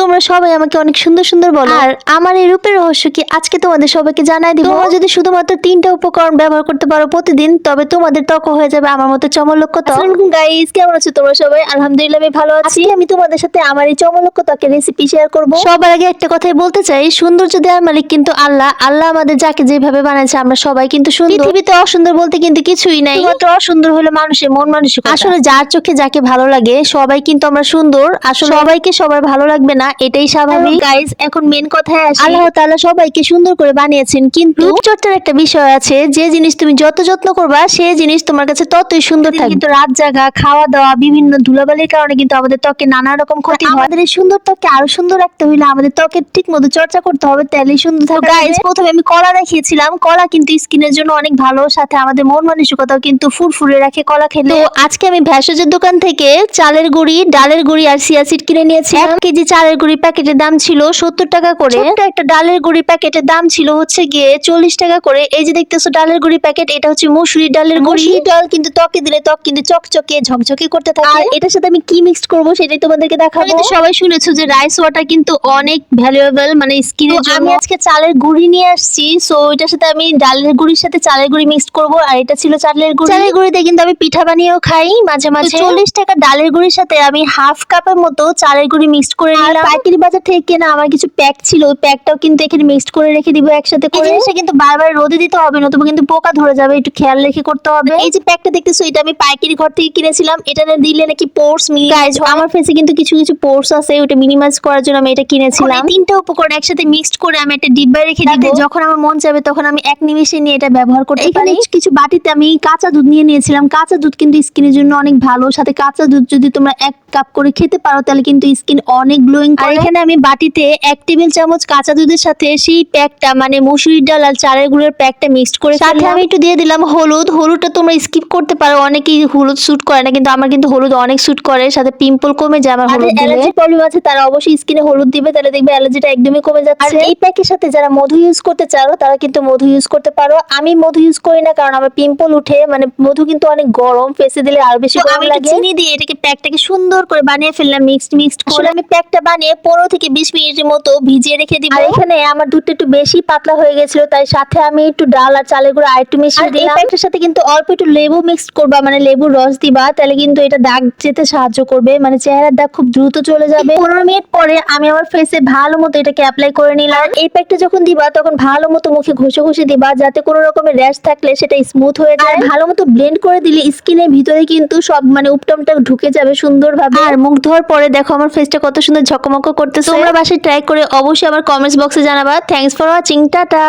তোমরা সবাই আমাকে অনেক সুন্দর সুন্দর বলো। আর আমার এই রূপের রহস্য কি আজকে তোমাদের সবাইকে জানাই দিব? তোমরা যদি শুধুমাত্র তিনটা উপকরণ ব্যবহার করতে পারো প্রতিদিন তবে তোমাদের ত্বক হয়ে যাবে আমার মতো চমলক্ষ ত্বক গাইস কেমন আছো তোমরা সবাই? আলহামদুলিল্লাহ আমি ভালো আছি। আমি তোমাদের সাথে আমার এই চমলক্ষ ত্বকের রেসিপি শেয়ার করব। সবার আগে একটা কথাই বলতে চাই সৌন্দর্য দেওয়ার মালিক কিন্তু আল্লাহ। আল্লাহ আমাদের যাকে যেভাবে বানাইছে আমরা সবাই কিন্তু সুন্দর। পৃথিবীতে অসুন্দর বলতে কিন্তু কিছুই নাই। শুধুমাত্র অসুন্দর হলো মানুষের মন মানসিকতা। আসলে যার চোখে যাকে ভালো লাগে সবাই কিন্তু আমরা সুন্দর। আসলে সবাইকে সবার ভালো লাগবে না এটাই স্বাভাবিক। গাইস এখন মেন কথায় আসি। আল্লাহ তাআলা সবাইকে সুন্দর করে বানিয়েছেন কিন্তু রূপচর্চার একটা বিষয় আছে যে জিনিস তুমি যত যত্ন করবা সেই জিনিস তোমার কাছে ততই সুন্দর থাকবে। কিন্তু রাত জাগা খাওয়া দাওয়া বিভিন্ন ধুলাবালির কারণে কিন্তু আমাদের ত্বকে নানা রকম ক্ষতি হয়। আমাদের এই সুন্দর ত্বককে আরও সুন্দর রাখতে হলে আমাদের ত্বকের ঠিক মতো চর্চা করতে হবে তাহলেই সুন্দর থাকবে। গাইস প্রথমে আমি কলা দেখিয়েছিলাম কলা কিন্তু স্কিনের জন্য অনেক ভালো সাথে আমাদের মন মানসিকতাও কিন্তু ফুরফুরে রাখে কলা খেলে। আজকে আমি ভেষজের দোকান থেকে চালের গুঁড়ি ডালের গুঁড়ি আর সিয়াসিড কিনে নিয়েছি এক কেজি চালের গুঁড়ি প্যাকেটের দাম ছিল সত্তর টাকা করে। একটা ডালের গুঁড়ি প্যাকেটের দাম ছিল হচ্ছে গিয়ে চল্লিশ টাকা করে। এই যে দেখতেছো ডালের গুঁড়ি প্যাকেট এটা হচ্ছে মুসুরি ডালের গুঁড়ি। ডাল কিন্তু ত্বকে দিলে ত্বক কিন্তু চকচকে ঝকঝকে করতে থাকে। আর এটার সাথে আমি কি মিক্স করব সেটাই তোমাদেরকে দেখাবো। সবাই শুনেছো যে রাইস ওয়াটার কিন্তু অনেক ভ্যালুয়েবল মানে স্কিনের জন্য। আমি আজকে চালের গুঁড়ি নিয়ে আসছি সো এটার সাথে আমি ডালের গুঁড়ির সাথে চালের গুঁড়ি মিক্স করব। আর এটা ছিল চালের গুঁড়ি। চালের গুঁড়ি দিয়ে কিন্তু আমি পিঠা বানিয়েও খাই মাঝে মাঝে। চল্লিশ টাকা ডালের গুঁড়ির সাথে আমি হাফ কাপের মতো চালের গুঁড়ি মিক্স করে নিলাম। পাইকারি বাজার থেকে কেনা আমার কিছু প্যাক ছিল ওই প্যাকটাও কিন্তু এখানে মিক্সড করে রেখে দিব একসাথে করে। জিনিসটা কিন্তু বারবার রোদে দিতে হবে নতুবা কিন্তু পোকা ধরে যাবে একটু খেয়াল রেখে করতে হবে। এই যে প্যাকটা দেখতেছো এটা আমি পাইকারি ঘর থেকে কিনেছিলাম এটা না দিলে নাকি পোর্স মিনিমাইজ আমার ফেসে কিন্তু কিছু কিছু পোর্স আছে ওটা মিনিমাইজ করার জন্য আমি এটা কিনেছিলাম। তিনটা উপকরণ একসাথে মিক্সড করে আমি একটা ডিব্বায় রেখে দিব। যখন আমার মন যাবে তখন আমি এক নিমিষে নিয়ে এটা ব্যবহার করতে পারি। কিছু বাটিতে আমি কাঁচা দুধ নিয়ে নিয়েছিলাম। কাঁচা দুধ কিন্তু স্কিনের জন্য অনেক ভালো। সাথে কাঁচা দুধ যদি তোমরা এক কাপ করে খেতে পারো তাহলে কিন্তু স্কিন অনেক গ্লোয়িং আর এখানে আমি বাটিতে এক টেবিল চামচ কাঁচা দুধের সাথে সেই প্যাকটা মানে মুসুরির ডাল আর চালের গুঁড়োর প্যাকটা মিক্সড করে সাথে আমি একটু দিয়ে দিলাম হলুদ। হলুদটা তোমরা স্কিপ করতে পারো। অনেকেই হলুদ স্যুট করে না কিন্তু আমার কিন্তু হলুদ অনেক স্যুট করে। সাথে পিম্পল কমে যায় আমার হলুদ দিলে। অ্যালার্জি প্রবলেম আছে তারা অবশ্যই স্কিনে হলুদ দিবে তাহলে দেখবে অ্যালার্জিটা একদমই কমে যাচ্ছে। আর এই প্যাকের সাথে যারা মধু ইউজ করতে চাও তারা কিন্তু মধু ইউজ করতে পারো। আমি মধু ইউজ করি না কারণ আমার পিম্পল উঠে মানে মধু কিন্তু অনেক গরম ফেসে দিলে আরও বেশি গরম লাগে। চিনি দিয়ে এটাকে প্যাকটাকে সুন্দর করে বানিয়ে ফেললাম মিক্সড মিক্সড করে। আমি প্যাকটা বানিয়ে পনেরো থেকে বিশ মিনিটের মতো ভিজিয়ে রেখে দিব। আর এখানে আমার দুধটা একটু বেশি পাতলা হয়ে গেছিল তাই সাথে আমি একটু ডাল আর চালের গুঁড়ো আর একটু মিশিয়ে দিলাম। প্যাকটার সাথে কিন্তু অল্প একটু লেবু মিক্স করবা মানে লেবুর রস দিবা তাহলে কিন্তু এটা দাগ যেতে সাহায্য করবে মানে চেহারার দাগ খুব দ্রুত চলে যাবে। পনেরো মিনিট পরে আমি আমার ফেসে ভালো মতো এটাকে অ্যাপ্লাই করে নিলাম। এই প্যাকটা যখন দিবা তখন ভালো মতো মুখে ঘষে ঘষে দিবা যাতে কোনো রকমের র্যাশ থাকলে সেটা স্মুথ হয়ে যায়। ভালো মতো ব্লেন্ড করে দিলে স্কিনের ভিতরে কিন্তু সব মানে উপটমটা ঢুকে যাবে সুন্দরভাবে। আর মুখ ধোয়ার পরে দেখো আমার ফেসটা কত সুন্দর ঝকমক করতেছে। তোমরা বাসায় ট্রাই করে অবশ্যই আমার কমেন্টস বক্সে জানাবা। Thanks for watching tata!